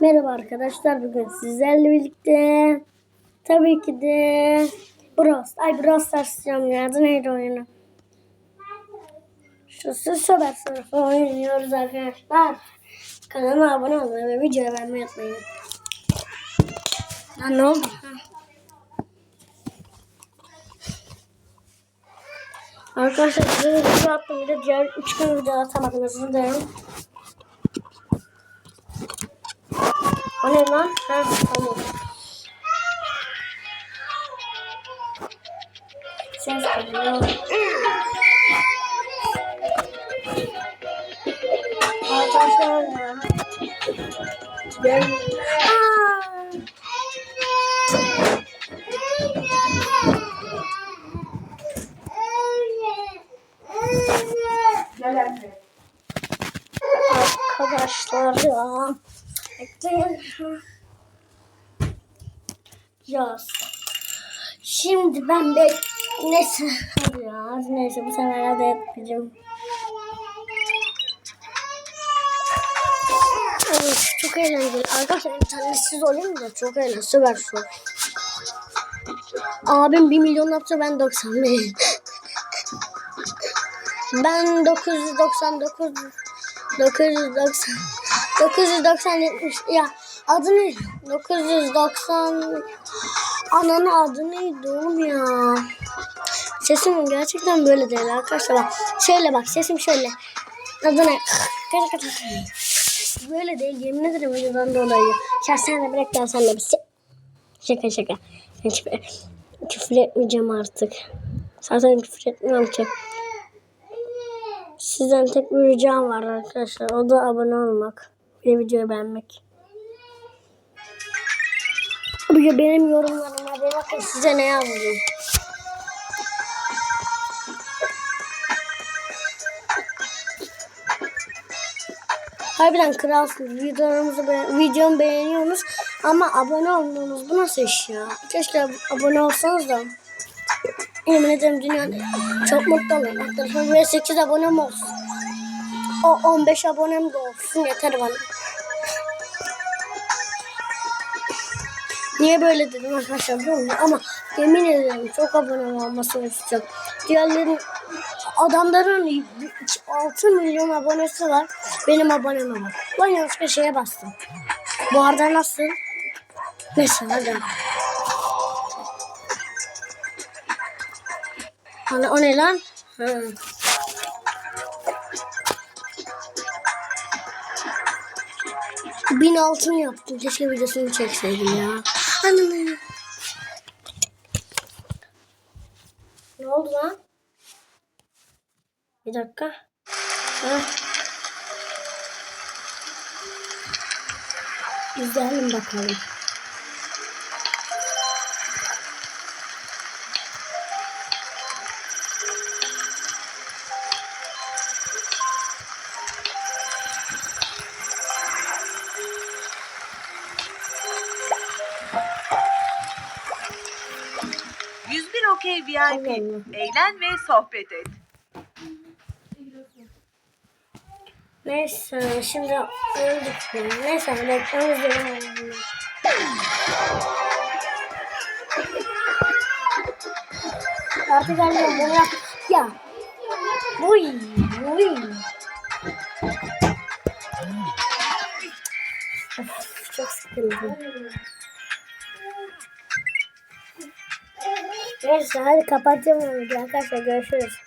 Merhaba arkadaşlar bugün sizlerle birlikte tabii ki de Brawl ay Stars diyorum ya adı neydi oyunu? Şu Söber sınıfı oynuyoruz arkadaşlar. Kanalıma abone olmayı ve videoyu beğenmeyi unutmayın. Lan ne oldu? Arkadaşlar de video attım bir de diğer 3 gün video atamadım özür dilerim. O ne lan? Ha, tamam. Ses geliyor. Arkadaşlar ya. Aa! Arkadaşlar ya. Yaz. Şimdi ben bek... Neyse. Ya. Neyse bu sefer hadi yapacağım. Evet, çok eğlenceli. Arkadaşlar internetsiz olayım da çok eğlenceli. Süper su. Abim 1 milyon yapsa ben 91. ben 999 990 990 70 ya adı ne? 990 ananın adı neydi oğlum ya? Sesim gerçekten böyle değil arkadaşlar bak. Şöyle bak sesim şöyle. Adı ne? Böyle değil yemin ederim videodan dolayı. Ya sen de bırak gel sen de bir şey. Şaka şaka. Ben küfür, küfür etmeyeceğim artık. Zaten küfür etmiyorum ki. Sizden tek bir ricam var arkadaşlar. O da abone olmak. Ve videoyu beğenmek. Bir de benim yorumlarıma bir bakın size ne yazdım. Harbiden kralsınız. Videomuzu be videomu beğeniyorsunuz ama abone olmuyorsunuz. Bu nasıl iş ya? Keşke abone olsanız da. Yemin ederim dünyanın çok mutlu olurum. Böyle 8 abonem olsun. O 15 abonem de olsun yeter bana. Niye böyle dedim arkadaşlar biliyor musun? Ama yemin ederim çok abonem olmasını istiyorum. Diğerlerin adamların 6 milyon abonesi var. Benim abonem var. Ben yanlışlıkla şeye bastım. Bu arada nasıl? Neyse hadi. Hani o ne lan? Ha. Bin altın yaptım. Keşke videosunu çekseydim ya. Anam. Ne oldu lan? Bir dakika. Ha. İzleyelim bakalım. Okey VIP. Eğlen ve sohbet et. Neyse şimdi öldük. Neyse reklam izleyelim. Artık annem bunu yap. Ya. Uy. Uy. Çok sıkıldım. Neyse hadi kapatacağım onu arkadaşlar görüşürüz.